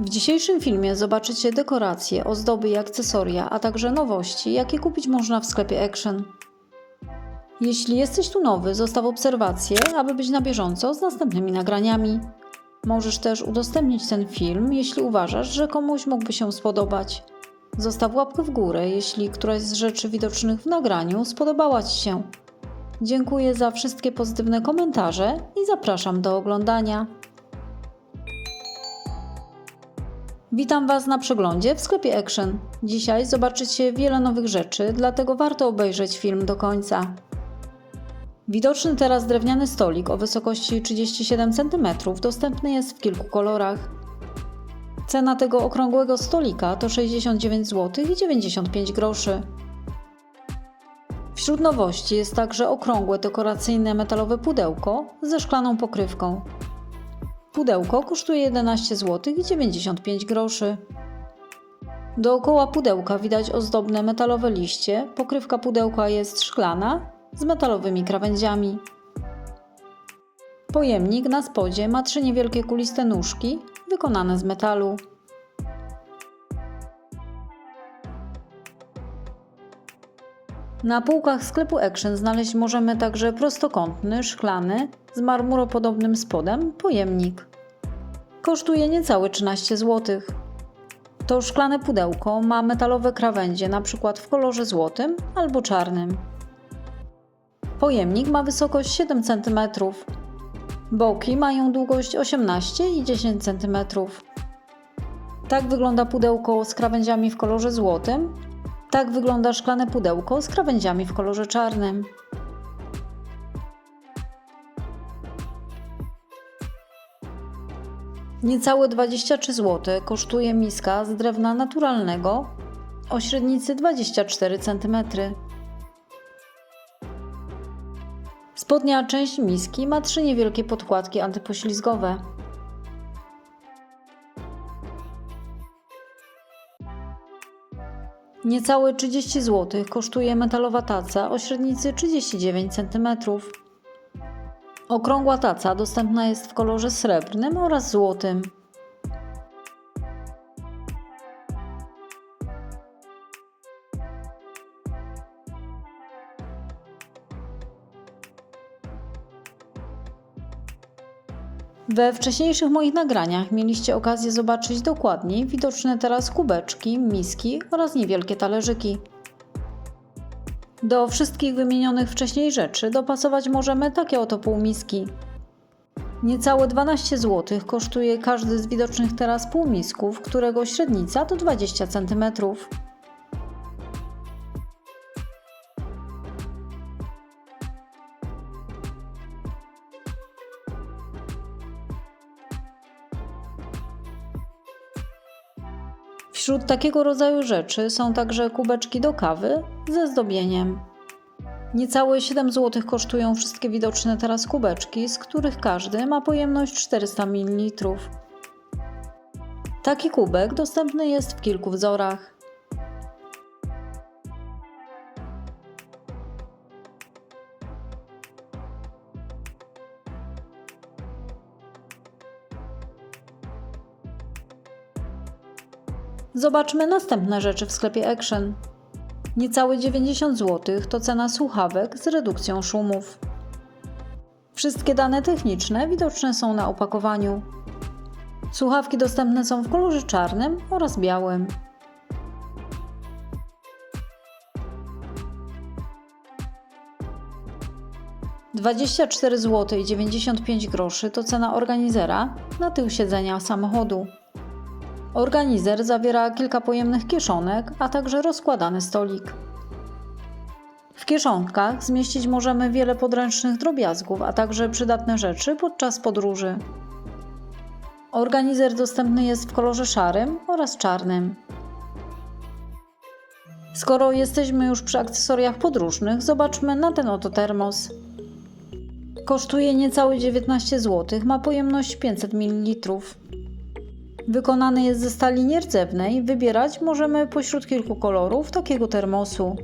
W dzisiejszym filmie zobaczycie dekoracje, ozdoby i akcesoria, a także nowości, jakie kupić można w sklepie Action. Jeśli jesteś tu nowy, zostaw obserwację, aby być na bieżąco z następnymi nagraniami. Możesz też udostępnić ten film, jeśli uważasz, że komuś mógłby się spodobać. Zostaw łapkę w górę, jeśli któraś z rzeczy widocznych w nagraniu spodobała Ci się. Dziękuję za wszystkie pozytywne komentarze i zapraszam do oglądania. Witam Was na przeglądzie w sklepie Action. Dzisiaj zobaczycie wiele nowych rzeczy, dlatego warto obejrzeć film do końca. Widoczny teraz drewniany stolik o wysokości 37 cm dostępny jest w kilku kolorach. Cena tego okrągłego stolika to 69 zł i 95 groszy. Wśród nowości jest także okrągłe dekoracyjne metalowe pudełko ze szklaną pokrywką. Pudełko kosztuje 11 zł i 95 groszy. Dookoła pudełka widać ozdobne metalowe liście. Pokrywka pudełka jest szklana z metalowymi krawędziami. Pojemnik na spodzie ma trzy niewielkie kuliste nóżki wykonane z metalu. Na półkach sklepu Action znaleźć możemy także prostokątny, szklany, z marmuropodobnym spodem pojemnik. Kosztuje niecałe 13 zł. To szklane pudełko ma metalowe krawędzie, np. w kolorze złotym albo czarnym. Pojemnik ma wysokość 7 cm. Boki mają długość 18 i 10 cm. Tak wygląda pudełko z krawędziami w kolorze złotym. Tak wygląda szklane pudełko z krawędziami w kolorze czarnym. Niecałe 23 zł kosztuje miska z drewna naturalnego o średnicy 24 cm. Spodnia część miski ma trzy niewielkie podkładki antypoślizgowe. Niecałe 30 zł kosztuje metalowa taca o średnicy 39 cm. Okrągła taca dostępna jest w kolorze srebrnym oraz złotym. We wcześniejszych moich nagraniach mieliście okazję zobaczyć dokładniej widoczne teraz kubeczki, miski oraz niewielkie talerzyki. Do wszystkich wymienionych wcześniej rzeczy dopasować możemy takie oto półmiski. Niecałe 12 zł kosztuje każdy z widocznych teraz półmisków, którego średnica to 20 cm. Wśród takiego rodzaju rzeczy są także kubeczki do kawy ze zdobieniem. Niecałe 7 zł kosztują wszystkie widoczne teraz kubeczki, z których każdy ma pojemność 400 ml. Taki kubek dostępny jest w kilku wzorach. Zobaczmy następne rzeczy w sklepie Action. Niecałe 90 zł to cena słuchawek z redukcją szumów. Wszystkie dane techniczne widoczne są na opakowaniu. Słuchawki dostępne są w kolorze czarnym oraz białym. Dwadzieścia cztery zł i 95 groszy to cena organizera na tył siedzenia samochodu. Organizer zawiera kilka pojemnych kieszonek, a także rozkładany stolik. W kieszonkach zmieścić możemy wiele podręcznych drobiazgów, a także przydatne rzeczy podczas podróży. Organizer dostępny jest w kolorze szarym oraz czarnym. Skoro jesteśmy już przy akcesoriach podróżnych, zobaczmy na ten oto termos. Kosztuje niecałe 19 zł, ma pojemność 500 ml. Wykonany jest ze stali nierdzewnej, wybierać możemy pośród kilku kolorów takiego termosu.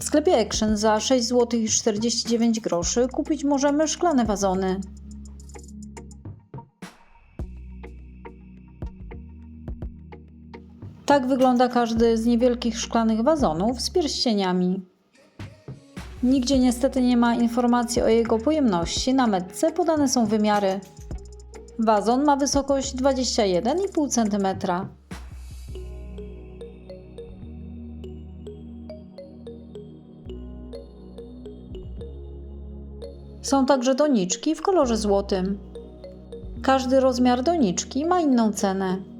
W sklepie Action za 6 zł 49 kupić możemy szklane wazony. Tak wygląda każdy z niewielkich szklanych wazonów z pierścieniami. Nigdzie niestety nie ma informacji o jego pojemności, na metce podane są wymiary. Wazon ma wysokość 21,5 cm. Są także doniczki w kolorze złotym. Każdy rozmiar doniczki ma inną cenę.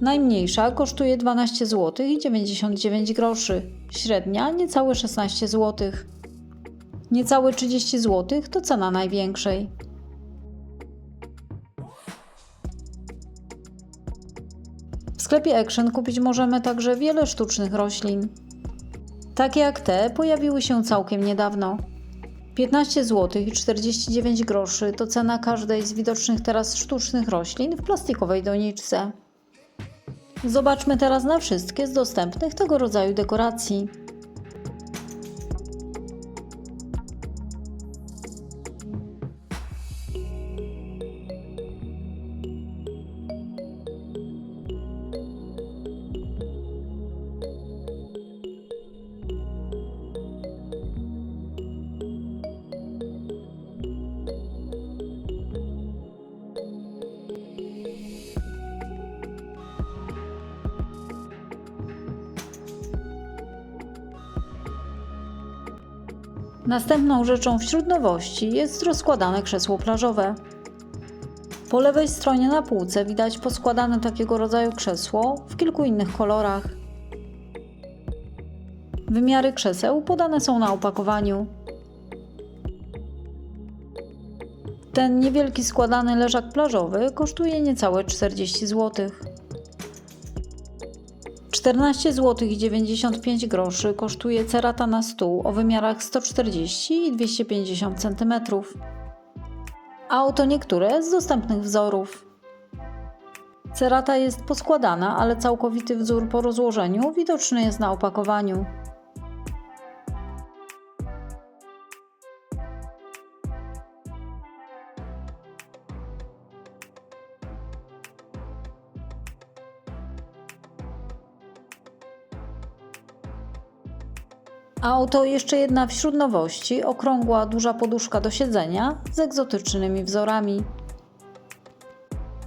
Najmniejsza kosztuje 12 zł i 99 groszy, średnia niecałe 16 zł. Niecałe 30 zł to cena największej. W sklepie Action kupić możemy także wiele sztucznych roślin. Takie jak te pojawiły się całkiem niedawno. 15 zł i 49 groszy to cena każdej z widocznych teraz sztucznych roślin w plastikowej doniczce. Zobaczmy teraz na wszystkie z dostępnych tego rodzaju dekoracji. Następną rzeczą wśród nowości jest rozkładane krzesło plażowe. Po lewej stronie na półce widać poskładane takiego rodzaju krzesło w kilku innych kolorach. Wymiary krzeseł podane są na opakowaniu. Ten niewielki składany leżak plażowy kosztuje niecałe 40 zł. 14 zł i 95 groszy kosztuje cerata na stół o wymiarach 140 i 250 cm. A oto niektóre z dostępnych wzorów. Cerata jest poskładana, ale całkowity wzór po rozłożeniu widoczny jest na opakowaniu. A oto jeszcze jedna wśród nowości okrągła, duża poduszka do siedzenia z egzotycznymi wzorami.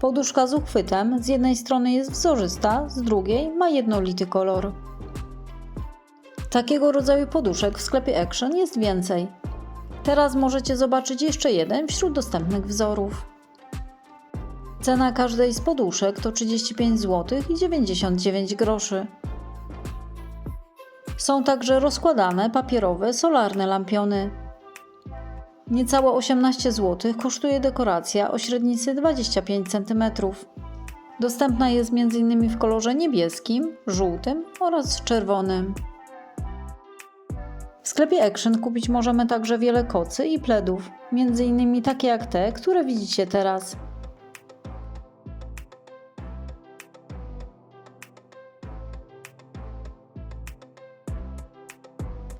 Poduszka z uchwytem z jednej strony jest wzorzysta, z drugiej ma jednolity kolor. Takiego rodzaju poduszek w sklepie Action jest więcej. Teraz możecie zobaczyć jeszcze jeden wśród dostępnych wzorów. Cena każdej z poduszek to 35 zł i 99 groszy. Są także rozkładane papierowe solarne lampiony. Niecałe 18 zł kosztuje dekoracja o średnicy 25 cm. Dostępna jest m.in. w kolorze niebieskim, żółtym oraz czerwonym. W sklepie Action kupić możemy także wiele kocy i pledów, m.in. takie jak te, które widzicie teraz.